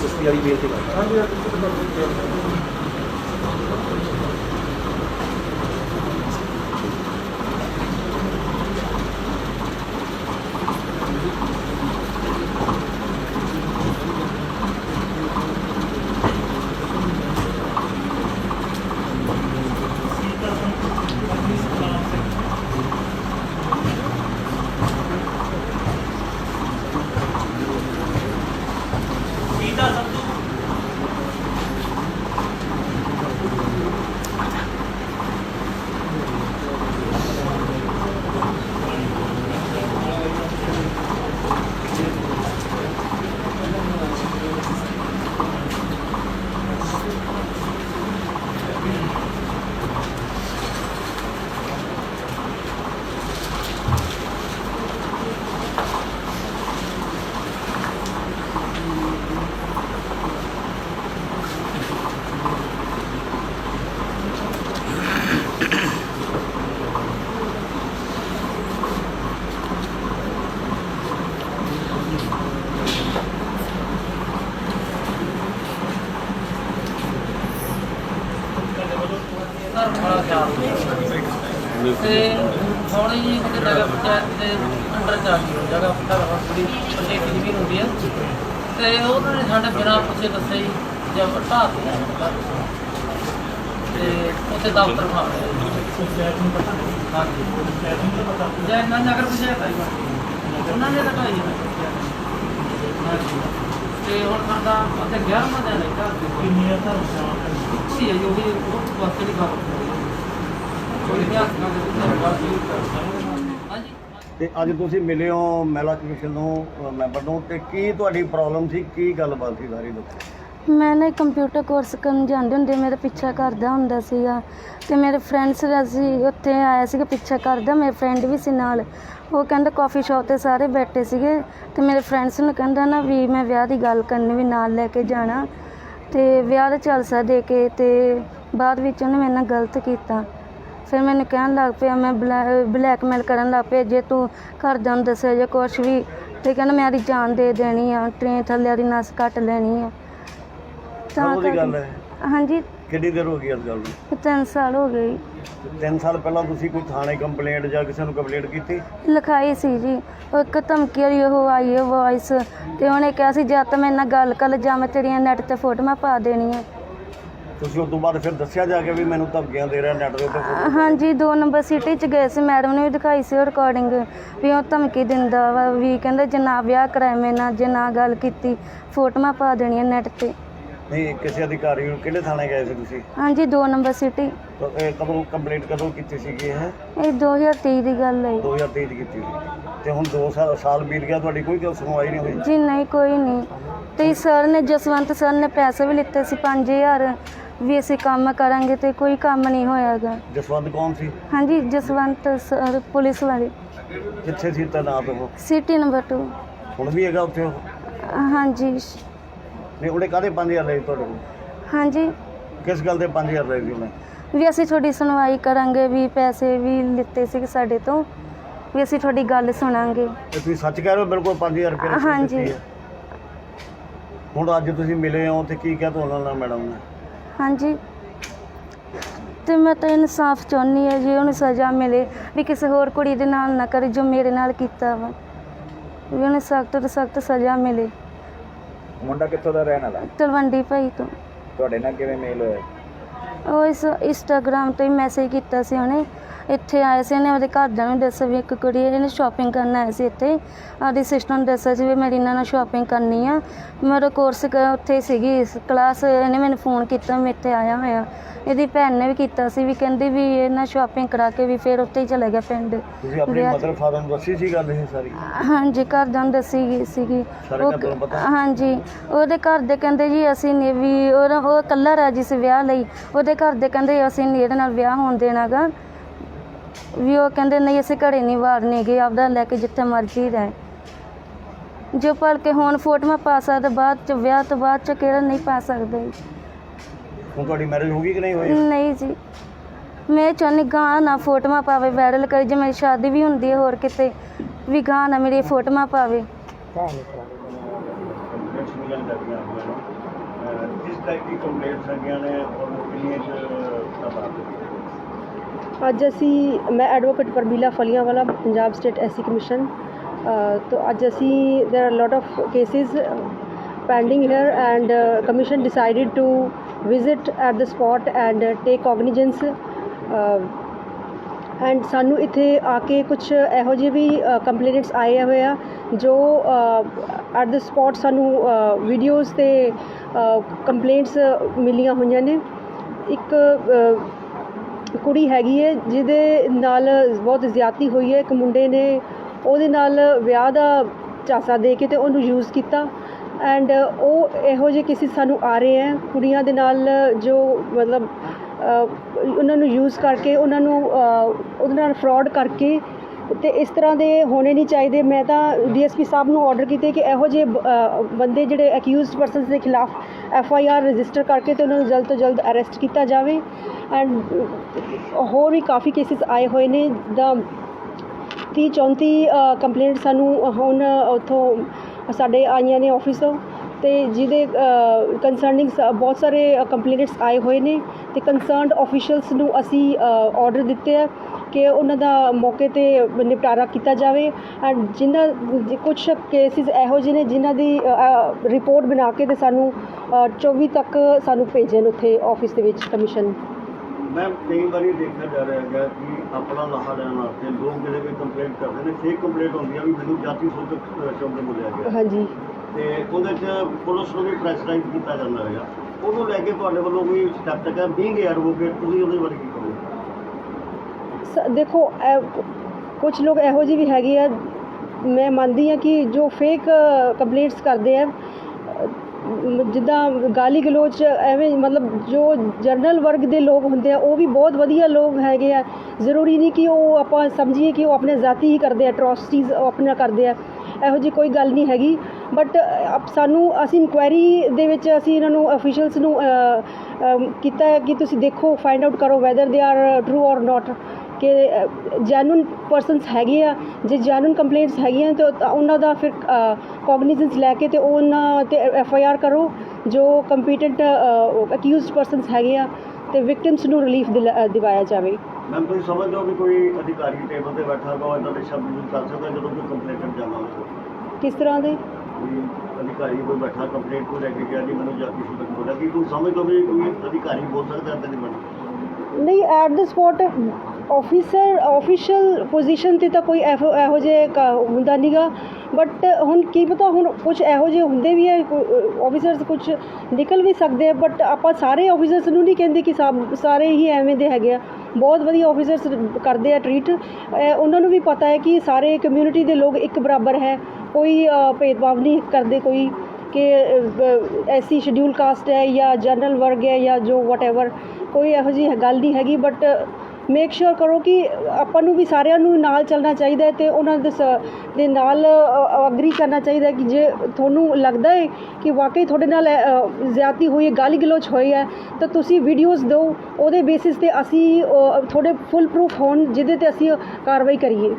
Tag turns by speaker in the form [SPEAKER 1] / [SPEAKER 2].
[SPEAKER 1] 150 ਰੁਪਏ ਦੀ
[SPEAKER 2] ਬੇਲ ਤੇ ਕਰ ਹਾਂਜੀ ਖਿਆਲ ਤੇ ਹੁਣ ਜੀ ਕਿਤੇ ਜਗ੍ਹਾ ਪੰਚਾਇਤ ਦੇ ਅੰਡਰ ਚ ਆ ਗਈ ਉਹ ਜਗ੍ਹਾ ਧਰਮ ਬੜੀ ਪੰਚਾਇਤੀ ਜ਼ਮੀਨ ਹੁੰਦੀ ਹੈ ਤੇ ਉਹਨਾਂ ਨੇ ਸਾਡੇ ਬਿਨਾਂ ਪੁੱਛੇ ਦੱਸੇ ਹੀ ਜਬ ਢਾਹ ਦਿੱਤਾ ਤੇ ਉੱਥੇ ਦਫ਼ਤਰ ਲਿਆ
[SPEAKER 1] ਪੰਚਾਇਤ ਨੂੰ ਪਤਾ ਨਹੀਂ
[SPEAKER 2] ਹਾਂਜੀ।
[SPEAKER 1] ਪੰਚਾਇਤ ਨੂੰ ਤਾਂ ਪਤਾ
[SPEAKER 2] ਜੈ ਨਾ ਨਗਰ ਪੰਚਾਇਤ ਆਈ ਉਹਨਾਂ ਨੇ ਤਾਂ ਹੈ ਹਾਂਜੀ। ਤੇ ਹੁਣ ਸਾਡਾ ਅੱਗੇ 11ਵਾਂ ਦਿਨ ਹੈ ਘਰ ਦੇ
[SPEAKER 1] ਕਿੰਨੀਆਂ ਧਰਮਸ਼ਾਲਾ
[SPEAKER 2] ਸੀ ਹੈ ਜੋ ਵੀ ਉਹ ਵਾਸਤੇ ਦੀ ਗੱਲ ਕੋਈ ਨਹੀਂ ਆਖਣਾ ਕਿ ਹਾਂਜੀ
[SPEAKER 3] ਤੇ ਅੱਜ ਤੁਸੀਂ ਮਿਲੇ ਹੋ ਮਹਿਲਾ ਕਮਿਸ਼ਨ ਨੂੰ ਮੈਂਬਰ ਨੂੰ, ਤੇ ਕੀ ਤੁਹਾਡੀ ਪ੍ਰੋਬਲਮ ਸੀ? ਕੀ ਗੱਲਬਾਤ ਸੀ ਸਾਰੀ ਦੱਸੋ।
[SPEAKER 4] ਮੈਂ ਨਾ ਕੰਪਿਊਟਰ ਕੋਰਸ ਕਰਨ ਜਾਂਦੇ ਹੁੰਦੇ, ਮੇਰਾ ਪਿੱਛਾ ਕਰਦਾ ਹੁੰਦਾ ਸੀਗਾ। ਤੇ ਮੇਰੇ ਫਰੈਂਡਸ ਦਾ ਸੀ ਉੱਥੇ ਆਇਆ ਸੀਗਾ, ਪਿੱਛਾ ਕਰਦਾ ਮੇਰੇ ਫਰੈਂਡ ਵੀ ਸੀ ਨਾਲ। ਉਹ ਕਹਿੰਦਾ ਕਾਫੀ ਸ਼ਾਪ ਤੇ ਸਾਰੇ ਬੈਠੇ ਸੀਗੇ। ਤੇ ਮੇਰੇ ਫਰੈਂਡਸ ਨੂੰ ਕਹਿੰਦਾ ਨਾ ਵੀ ਮੈਂ ਵਿਆਹ ਦੀ ਗੱਲ ਕਰਨੀ, ਵੀ ਨਾਲ ਲੈ ਕੇ ਜਾਣਾ। ਤੇ ਵਿਆਹ ਦਾ ਚਲਸਾ ਦੇ ਕੇ ਤੇ ਬਾਅਦ ਵਿੱਚ ਉਹਨੇ ਮੇਰੇ ਨਾਲ ਗਲਤ ਕੀਤਾ। ਫਿਰ ਮੈਨੂੰ ਕਹਿਣ ਲੱਗ ਪਿਆ ਮੈਂ ਬਲੈਕਮੇਲ ਕਰਨ ਲੱਗ ਪਿਆ ਜੇ ਤੂੰ ਘਰਦਿਆਂ ਨੂੰ ਦੱਸਿਆ ਜੇ ਕੁਛ ਵੀ ਤੇ ਕਹਿੰਦਾ ਮੈਂ ਆਪਣੀ ਜਾਨ ਦੇ ਦੇਣੀ ਆ ਟ੍ਰੇਨ ਥੱਲੇ ਦੀ ਨਸ ਕੱਟ ਲੈਣੀ ਆ।
[SPEAKER 3] ਕਦੋਂ ਦੀ ਗੱਲ ਹੈ?
[SPEAKER 4] ਹਾਂਜੀ।
[SPEAKER 3] ਕਿੰਨੀ ਦੇਰ ਹੋ ਗਈ ਇਸ ਗੱਲ ਨੂੰ?
[SPEAKER 4] ਤਿੰਨ ਸਾਲ ਹੋ ਗਏ।
[SPEAKER 3] ਤਿੰਨ ਸਾਲ ਪਹਿਲਾਂ ਤੁਸੀਂ ਕੋਈ ਥਾਣੇ ਕੰਪਲੇਂਟ ਜਾਂ ਕਿਸੇ ਨੂੰ ਕੰਪਲੇਂਟ ਕੀਤੀ?
[SPEAKER 4] ਲਿਖਾਈ ਸੀ ਜੀ। ਉਹ ਇੱਕ ਧਮਕੀ ਵਾਲੀ ਉਹ ਆਈ ਹੈ ਵੌਇਸ ਤੇ ਉਹਨੇ ਕਿਹਾ ਸੀ ਜਾਂ ਤਾਂ ਮੇਰੇ ਨਾਲ ਗੱਲ ਕਰ ਜਾਂ ਮੈਂ ਤੇਰੀਆਂ ਨੈਟ ਤੇ ਫੋਟੋਆਂ ਪਾ ਦੇਣੀਆਂ।
[SPEAKER 3] ਤੁਸੀਂ ਉਸ ਤੋਂ ਬਾਅਦ ਫਿਰ ਦੱਸਿਆ ਜਾ ਕੇ ਵੀ ਮੈਨੂੰ ਧਮਕੀਆਂ ਦੇ ਰਿਹਾ ਨੈਟ ਦੇ ਉੱਤੇ
[SPEAKER 4] ਹਾਂਜੀ ਦੋ ਨੰਬਰ ਸਿਟੀ ਚ ਗਏ ਸੀ ਮੈਡਮ ਨੇ ਵੀ ਦਿਖਾਈ ਸੀ ਰਿਕਾਰਡਿੰਗ ਵੀ ਉਹ ਧਮਕੀ ਦਿੰਦਾ ਵਾ ਵੀ ਕਹਿੰਦਾ ਜੇ ਨਾ ਵਿਆਹ ਕਰਾਇਆ ਮੇਰੇ ਨਾਲ ਜੇ ਨਾ ਗੱਲ ਕੀਤੀ ਫੋਟੋਆਂ ਪਾ ਦੇਣੀਆਂ ਨੈਟ ਤੇ।
[SPEAKER 3] ਨਹੀਂ ਕਿਸੇ ਅਧਿਕਾਰੀ ਨੂੰ ਕਿਹੜੇ ਥਾਣੇ ਗਏ ਸੀ ਤੁਸੀਂ?
[SPEAKER 4] ਹਾਂਜੀ ਦੋ ਨੰਬਰ ਸਿਟੀ
[SPEAKER 3] ਤਾਂ ਇਹ ਕਦੋਂ ਕੰਪਲੇਂਟ ਕਦੋਂ ਕੀਤੀ ਸੀਗੀ ਇਹ?
[SPEAKER 4] ਇਹ 2023 ਦੀ ਗੱਲ ਹੈ
[SPEAKER 3] 2023 ਚ ਕੀਤੀ ਸੀ। ਤੇ ਹੁਣ 2 ਸਾਲ ਸਾਲ ਬੀਤ ਗਿਆ ਤੁਹਾਡੀ ਕੋਈ ਗੱਲ ਸੁਣਵਾਈ ਨਹੀਂ ਹੋਈ?
[SPEAKER 4] ਜੀ ਨਹੀਂ ਕੋਈ ਨਹੀਂ। ਤੇ ਸਰ ਨੇ ਜਸਵੰਤ ਸਰ ਨੇ ਪੈਸੇ ਵੀ ਲਿੱਤੇ ਸੀ 5000 ਵੀ ਅਸੀਂ ਕੰਮ ਕਰਾਂਗੇ ਤੇ ਕੋਈ ਕੰਮ ਨਹੀਂ ਹੋਇਆਗਾ।
[SPEAKER 3] ਜਸਵੰਤ ਕੌਣ ਸੀ?
[SPEAKER 4] ਹਾਂਜੀ ਜਸਵੰਤ ਸਰ ਪੁਲਿਸ ਵਾਲੇ।
[SPEAKER 3] ਕਿੱਥੇ ਸੀ ਤੈਨਾਤ ਉਹ
[SPEAKER 4] ਸਿਟੀ ਨੰਬਰ 2
[SPEAKER 3] ਹੁਣ ਵੀ ਹੈਗਾ ਉੱਥੇ ਉਹ?
[SPEAKER 4] ਹਾਂਜੀ।
[SPEAKER 3] ਨਹੀਂ ਉਹਨੇ ਕਾਹਦੇ 5000 ਲਏ ਤੁਹਾਡੇ ਕੋਲ?
[SPEAKER 4] ਹਾਂਜੀ।
[SPEAKER 3] ਕਿਸ ਗੱਲ ਦੇ 5000 ਲਏ ਸੀ ਉਹਨੇ?
[SPEAKER 4] ਵੀ ਅਸੀਂ ਤੁਹਾਡੀ ਸੁਣਵਾਈ ਕਰਾਂਗੇ ਵੀ ਪੈਸੇ ਵੀ ਲਿੱਤੇ ਸੀ ਸਾਡੇ ਤੋਂ ਵੀ ਅਸੀਂ ਤੁਹਾਡੀ ਗੱਲ ਸੁਣਾਂਗੇ।
[SPEAKER 3] ਤੇ ਤੁਸੀਂ ਸੱਚ ਕਹਿ ਰਹੇ ਹੋ ਬਿਲਕੁਲ 5000 ਰੁਪਏ
[SPEAKER 4] ਹਾਂਜੀ।
[SPEAKER 3] ਦਿੱਤੀ ਹੈ। ਹੁਣ ਅੱਜ ਤੁਸੀਂ ਮਿਲੇ ਹੋ ਤੇ ਕੀ ਕਹਿ ਤੁਹਾਨੂੰ ਨਾਲ ਮੈਡਮ ਨੇ?
[SPEAKER 4] ਹਾਂਜੀ। ਤੇ ਮੈਂ ਤਾਂ ਇਨਸਾਫ ਚਾਹੁੰਦੀ ਹਾਂ ਜੀ ਉਹਨੂੰ ਸਜ਼ਾ ਮਿਲੇ ਵੀ ਕਿਸੇ ਹੋਰ ਕੁੜੀ ਦੇ ਨਾਲ ਨਾ ਕਰੇ ਜੋ ਮੇਰੇ ਨਾਲ ਕੀਤਾ ਵਾ। ਵੀ ਉਹਨੂੰ ਸਖਤ ਤੋਂ ਸਖਤ ਸਜ਼ਾ ਮਿਲੇ।
[SPEAKER 5] ਮੁੰਡਾ ਕਿੱਥੋਂ ਦਾ ਰਹਿਣ ਵਾਲਾ?
[SPEAKER 4] ਤਲਵੰਡੀ ਭਾਈ ਤੋਂ।
[SPEAKER 5] ਤੁਹਾਡੇ ਨਾਲ ਕਿਵੇਂ ਮੇਲ ਹੋਇਆ?
[SPEAKER 4] ਉਹ ਇਸ ਇੰਸਟਾਗ੍ਰਾਮ ਤੇ ਮੈਸੇਜ ਕੀਤਾ ਸੀ ਉਹਨੇ। ਇੱਥੇ ਆਏ ਸੀ ਇਹਨੇ ਉਹਦੇ ਘਰਦਿਆਂ ਨੂੰ ਦੱਸਿਆ ਵੀ ਇੱਕ ਕੁੜੀ ਇਹਨੇ ਸ਼ਾਪਿੰਗ ਕਰਨ ਆਏ ਸੀ ਇੱਥੇ। ਆਪਦੀ ਸਿਸਟਰ ਨੂੰ ਦੱਸਿਆ ਸੀ ਵੀ ਮੇਰੀ ਇਹਨਾਂ ਨਾਲ ਸ਼ਾਪਿੰਗ ਕਰਨੀ ਆ। ਮੇਰਾ ਕੋਰਸ ਉੱਥੇ ਸੀਗੀ ਕਲਾਸ ਇਹਨੇ ਮੈਨੂੰ ਫੋਨ ਕੀਤਾ ਮੈਂ ਇੱਥੇ ਆਇਆ ਹੋਇਆ। ਇਹਦੀ ਭੈਣ ਨੇ ਵੀ ਕੀਤਾ ਸੀ ਵੀ ਕਹਿੰਦੀ ਵੀ ਇਹਨਾਂ ਸ਼ਾਪਿੰਗ ਕਰਾ ਕੇ ਵੀ ਫਿਰ ਉੱਥੇ ਹੀ ਚਲੇ ਗਿਆ ਪਿੰਡ।
[SPEAKER 3] ਤੁਸੀਂ ਆਪਣੀ
[SPEAKER 4] ਵਿਆਹ।
[SPEAKER 3] ਮਦਰ ਫਾਦਰ ਨੂੰ ਦੱਸੀ ਸੀ ਗੱਲ ਇਹ ਸਾਰੀ?
[SPEAKER 4] ਹਾਂਜੀ ਘਰਦਿਆਂ ਨੂੰ ਦੱਸੀ ਗਈ ਸੀਗੀ।
[SPEAKER 3] ਸਾਰੇ
[SPEAKER 4] ਉਹ-
[SPEAKER 3] ਘਰਦਿਆਂ ਨੂੰ ਪਤਾ?
[SPEAKER 4] ਹਾਂਜੀ ਉਹਦੇ ਘਰ ਦੇ ਕਹਿੰਦੇ ਜੀ ਅਸੀਂ ਨਹੀਂ ਵੀ ਉਹਦਾ ਉਹ ਇਕੱਲਾ ਰਾਜੀ ਸੀ ਵਿਆਹ ਲਈ। ਉਹਦੇ ਘਰ ਦੇ ਕਹਿੰਦੇ ਅਸੀਂ ਨਹੀਂ ਇਹਦੇ ਨਾਲ ਵਿਆਹ ਹੋਣ ਦੇਣਾਗਾ। ਵੀ ਉਹ ਕਹਿੰਦੇ ਨਹੀਂ ਅਸੀਂ ਘਰੇ ਨਹੀਂ ਵਾੜਨੇ ਗੇ ਆਪਦਾ ਲੈ ਕੇ ਜਿੱਥੇ ਮਰਜ਼ੀ ਰਹੇ ਜੋ ਪੜ ਕੇ ਹੁਣ ਫੋਟੋਆਂ ਪਾ ਸਕਦਾ ਬਾਅਦ ਚ ਵਿਆਹ ਤੋਂ ਬਾਅਦ ਚ ਕਿਹੜਾ ਨਹੀਂ ਪਾ ਸਕਦਾ।
[SPEAKER 3] ਹੁਣ ਤੁਹਾਡੀ ਮੈਰਿਜ ਹੋ ਗਈ ਕਿ ਨਹੀਂ ਹੋਈ?
[SPEAKER 4] ਨਹੀਂ ਜੀ। ਮੈਂ ਚਾਹੁੰਦੀ ਗਾਂ ਨਾ ਫੋਟੋਆਂ ਪਾਵੇ ਵਾਇਰਲ ਕਰੇ ਜੇ ਮੇਰੀ ਸ਼ਾਦੀ ਵੀ ਹੁੰਦੀ ਹੈ ਹੋਰ ਕਿਤੇ ਵੀ ਗਾਂ ਨਾ ਮੇਰੀ ਫੋਟੋਆਂ ਪਾਵੇ।
[SPEAKER 3] ਕਿਸ ਟਾਈਪ ਦੀ ਕੰਪਲੇਂਟਸ ਹੈਗੀਆਂ ਨੇ ਔਰ ਕਿੰਨੀਆਂ ਚ
[SPEAKER 6] ਅੱਜ ਅਸੀਂ ਮੈਂ advocate Parmila Phaliawala Punjab state SC commission ਤੋਂ ਅੱਜ ਅਸੀਂ there are lot of cases uh, pending here and uh, commission decided to visit at the spot and uh, take cognizance uh, and ਸਾਨੂੰ ਇੱਥੇ ਆ ਕੇ ਕੁਝ ਇਹੋ ਜਿਹੇ ਵੀ ਕੰਪਲੇਂਟਸ ਆਏ ਹੋਏ ਆ ਜੋ ਐਟ ਦ ਸਪੌਟ ਸਾਨੂੰ ਵੀਡੀਓਜ਼ ਤੇ ਕੰਪਲੇਂਟਸ ਮਿਲੀਆਂ ਹੋਈਆਂ ਨੇ ਇੱਕ ਅ, ਕੁੜੀ ਹੈਗੀ ਹੈ ਜਿਹਦੇ ਨਾਲ ਬਹੁਤ ਜ਼ਿਆਦਤੀ ਹੋਈ ਹੈ ਇੱਕ ਮੁੰਡੇ ਨੇ ਉਹਦੇ ਨਾਲ ਵਿਆਹ ਦਾ ਚਾਸਾ ਦੇ ਕੇ ਤੇ ਉਹਨੂੰ ਯੂਜ਼ ਕੀਤਾ। ਐਂਡ ਉਹ ਇਹੋ ਜਿਹੇ ਕਿਸੇ ਸਾਨੂੰ ਆ ਰਹੇ ਹੈ ਕੁੜੀਆਂ ਦੇ ਨਾਲ ਜੋ ਮਤਲਬ ਉਹਨਾਂ ਨੂੰ ਯੂਜ਼ ਕਰਕੇ, ਉਹਨਾਂ ਨੂੰ ਉਹਦੇ ਨਾਲ ਫਰਾਡ ਕਰਕੇ ਤੇ ਇਸ ਤਰ੍ਹਾਂ ਦੇ ਹੋਣੇ ਨਹੀਂ ਚਾਹੀਦੇ। ਮੈਂ ਤਾਂ ਡੀਐਸਪੀ ਸਾਹਿਬ ਨੂੰ ਆਰਡਰ ਕੀਤੇ ਕਿ ਇਹੋ ਜਿਹੇ ਬੰਦੇ ਜਿਹੜੇ ਅਕਿਊਜ਼ਡ ਪਰਸਨਸ ਦੇ ਖਿਲਾਫ ਐਫ ਆਈ ਆਰ ਰਜਿਸਟਰ ਕਰਕੇ ਤੇ ਉਹਨਾਂ ਨੂੰ ਜਲਦ ਤੋਂ ਜਲਦ ਅਰੈਸਟ ਕੀਤਾ ਜਾਵੇ। ਐਂਡ ਹੋਰ ਵੀ ਕਾਫੀ ਕੇਸਿਸ ਆਏ ਹੋਏ ਨੇ। ਦਾ 30 34 ਕੰਪਲੇਂਟ ਸਾਨੂੰ ਹੁਣ ਉੱਥੋਂ ਸਾਡੇ ਆਈਆਂ ਨੇ ਆਫਿਸ ਤੋਂ। ਤੇ ਜਿਹਦੇ ਕੰਸਰਨਿੰਗ ਬਹੁਤ ਸਾਰੇ ਕੰਪਲੇਂਟਸ ਆਏ ਹੋਏ ਨੇ। ਤੇ ਕੰਸਰਨਡ ਆਫੀਸ਼ੀਅਲਸ ਨੂੰ ਅਸੀਂ ਆਰਡਰ ਦਿੱਤੇ ਆ। ਕਿ ਉਹਨਾਂ ਦਾ ਮੌਕੇ ਤੇ ਨਿਪਟਾਰਾ ਕੀਤਾ ਜਾਵੇ। ਐਂਡ ਜਿਨ੍ਹਾਂ ਕੁਝ ਕੇਸਿਸ ਇਹੋ ਜਿਹੇ ਨੇ ਜਿਨ੍ਹਾਂ ਦੀ ਰਿਪੋਰਟ ਬਣਾ ਕੇ ਤੇ ਸਾਨੂੰ ਅ, 24 ਤੱਕ ਸਾਨੂੰ ਭੇਜਣ ਉੱਥੇ ਆਫਿਸ ਦੇ ਵਿੱਚ ਕਮਿਸ਼ਨ
[SPEAKER 3] ਮੈਂ ਕਈ ਵਾਰੀ ਦੇਖਿਆ ਜਾ ਰਿਹਾ ਹੈਗਾ ਕਿ ਆਪਣਾ ਲਾਹਾ ਲੈਣ ਵਾਸਤੇ ਲੋਕ ਜਿਹੜੇ ਵੀ ਕੰਪਲੇਂਟ ਕਰਦੇ ਨੇ ਫੇਕ ਕੰਪਲੇਂਟ ਹੁੰਦੀ ਆ ਵੀ ਮੈਨੂੰ ਜਾਤੀ ਸੂਚਕ ਸ਼ਬਦ ਬੋਲਿਆ ਗਿਆ?
[SPEAKER 6] ਹਾਂਜੀ।
[SPEAKER 3] ਤੇ ਉਹਦੇ 'ਚ ਪੁਲਿਸ ਨੂੰ ਵੀ ਪ੍ਰੈਸ਼ਰਾਈਜ਼ ਕੀਤਾ ਜਾਂਦਾ ਹੈਗਾ। ਉਹਨੂੰ ਲੈ ਕੇ ਤੁਹਾਡੇ ਵੱਲੋਂ ਕੋਈ ਸਟੈਪ ਚੱਕਿਆ ਬੀਂਗ ਐਡਵੋਕੇਟ ਤੁਸੀਂ ਉਹਦੇ ਬਾਰੇ
[SPEAKER 6] ਦੇਖੋ ਕੁਝ ਲੋਕ ਇਹੋ ਜਿਹੇ ਵੀ ਹੈਗੇ ਆ, ਮੈਂ ਮੰਨਦੀ ਹਾਂ ਕਿ ਜੋ ਫੇਕ ਕੰਪਲੇਂਟਸ ਕਰਦੇ ਆ ਜਿੱਦਾਂ ਗਾਲੀ ਗਲੋਚ ਐਵੇਂ ਮਤਲਬ ਜੋ ਜਰਨਲ ਵਰਗ ਦੇ ਲੋਕ ਹੁੰਦੇ ਆ, ਉਹ ਵੀ ਬਹੁਤ ਵਧੀਆ ਲੋਕ ਹੈਗੇ ਆ। ਜ਼ਰੂਰੀ ਨਹੀਂ ਕਿ ਉਹ ਆਪਾਂ ਸਮਝੀਏ ਕਿ ਉਹ ਆਪਣੇ ਜ਼ਾਤੀ ਹੀ ਕਰਦੇ ਆ ਅਟਰੋਸਿਟੀਜ਼ ਆਪਣਾ ਕਰਦੇ ਆ, ਇਹੋ ਜਿਹੀ ਕੋਈ ਗੱਲ ਨਹੀਂ ਹੈਗੀ। ਬਟ ਸਾਨੂੰ ਅਸੀਂ ਇਨਕੁਆਇਰੀ ਦੇ ਵਿੱਚ ਅਸੀਂ ਇਹਨਾਂ ਨੂੰ ਅਫੀਸ਼ੀਅਲਸ ਨੂੰ ਕੀਤਾ ਹੈ ਕਿ ਤੁਸੀਂ ਦੇਖੋ ਫਾਈਂਡ ਆਊਟ ਕਰੋ whether they are true or not ਕਿ ਜੈਨੂਨ ਪਰਸਨਸ ਹੈਗੇ ਆ ਜੇ ਜੈਨੂਨ ਕੰਪਲੇਂਟਸ ਹੈਗੀਆਂ ਤਾਂ ਤਾਂ ਉਹਨਾਂ ਦਾ ਫਿਰ ਕੋਗਨੀਜੈਂਸ ਲੈ ਕੇ ਤੇ ਉਹਨਾਂ ਤੇ ਐਫ ਆਈ ਆਰ ਕਰੋ ਜੋ ਕੰਪੀਟੈਂਟ ਅਕਿਊਜ਼ਡ ਪਰਸਨਸ ਹੈਗੇ ਆ ਤੇ ਵਿਕਟਿਮਸ ਨੂੰ ਰਿਲੀਫ ਦਿਵਾਇਆ ਜਾਵੇ।
[SPEAKER 3] ਮੈਮ ਤੁਸੀਂ ਸਮਝਦੇ ਹੋ ਵੀ ਕੋਈ ਅਧਿਕਾਰੀ ਟੇਬਲ ਤੇ ਬੈਠਾ ਹੋਗਾ ਇਦਾਂ ਦੇ ਸ਼ਬਦ ਯੂਜ਼ ਕਰ ਸਕਦਾ ਜਦੋਂ ਕੋਈ ਕੰਪਲੇਂਟ ਜਾਂਦਾ ਹੋਵੇ?
[SPEAKER 6] ਕਿਸ ਤਰ੍ਹਾਂ ਦੇ?
[SPEAKER 3] ਅਧਿਕਾਰੀ ਕੋਈ ਬੈਠਾ ਕੰਪਲੇਂਟ ਕੋਈ ਲੈ ਕੇ ਗਿਆ ਜੀ ਮੈਨੂੰ ਜਾਤੀ ਸੂਚਕ ਬੋਲਿਆ ਕਿ ਤੁਸੀਂ ਸਮਝਦੇ ਹੋ ਵੀ ਕੋਈ ਅਧਿਕਾਰੀ ਬੋਲ ਸਕਦਾ ਬਣੀ
[SPEAKER 6] ਨਹੀਂ at the spot officer official position ਤੇ ਤਾਂ ਕੋਈ ਇਹੋ ਇਹੋ ਜਿਹੇ ਕ- ਹੁੰਦਾ ਨਹੀਂਗਾ ਬਟ ਹੁਣ ਕੀ ਪਤਾ, ਹੁਣ ਕੁਝ ਇਹੋ ਜਿਹੇ ਹੁੰਦੇ ਵੀ ਹੈ ਆਫੀਸਰਸ ਕੁਝ ਨਿਕਲ ਵੀ ਸਕਦੇ ਆ। ਬਟ ਆਪਾਂ ਸਾਰੇ ਆਫੀਸਰਸ ਨੂੰ ਨਹੀਂ ਕਹਿੰਦੇ ਕਿ ਸਾਰੇ ਹੀ ਐਵੇਂ ਦੇ ਹੈਗੇ ਆ। ਬਹੁਤ ਵਧੀਆ ਆਫੀਸਰਸ ਕਰਦੇ ਆ ਟਰੀਟ ਉਹਨਾਂ ਨੂੰ ਵੀ ਪਤਾ ਹੈ ਕਿ ਸਾਰੇ ਕਮਿਊਨਿਟੀ ਦੇ ਲੋਕ ਇੱਕ ਬਰਾਬਰ ਹੈ। ਕੋਈ ਭੇਦਭਾਵ ਨਹੀਂ ਕਰਦੇ ਕੋਈ ਕਿ ਐਸੀ ਸ਼ਡਿਊਲ ਕਾਸਟ ਹੈ ਜਾਂ ਜਨਰਲ ਵਰਗ ਹੈ ਜਾਂ ਜੋ ਵਟਐਵਰ ਕੋਈ ਇਹੋ ਜਿਹੀ ਗੱਲ ਨਹੀਂ ਹੈਗੀ। ਬਟ ਮੇਕ ਸ਼ੋਰ ਕਰੋ ਕਿ ਆਪਾਂ ਨੂੰ ਵੀ ਸਾਰਿਆਂ ਨੂੰ ਨਾਲ ਚੱਲਣਾ ਚਾਹੀਦਾ ਹੈ ਤੇ ਉਹਨਾਂ ਦੇ ਸ- ਦੇ ਨਾਲ ਅਗਰੀ ਕਰਨਾ ਚਾਹੀਦਾ ਕਿ ਜੇ ਤੁਹਾਨੂੰ ਲੱਗਦਾ ਹੈ ਕਿ ਵਾਕਈ ਤੁਹਾਡੇ ਨਾਲ ਜ਼ਿਆਤੀ ਹੋਈ ਹੈ, ਗਾਲੀ ਗਲੋਚ ਹੋਈ ਹੈ, ਤਾਂ ਤੁਸੀਂ ਵੀਡੀਓਜ਼ ਦਿਓ, ਉਹਦੇ ਬੇਸਿਸ ਤੇ ਅਸੀਂ ਤੁਹਾਡੇ ਫੁੱਲ ਪ੍ਰੂਫ ਹੋਣ, ਜਿਹਦੇ ਤੇ ਅਸੀਂ ਕਾਰਵਾਈ ਕਰੀਏ।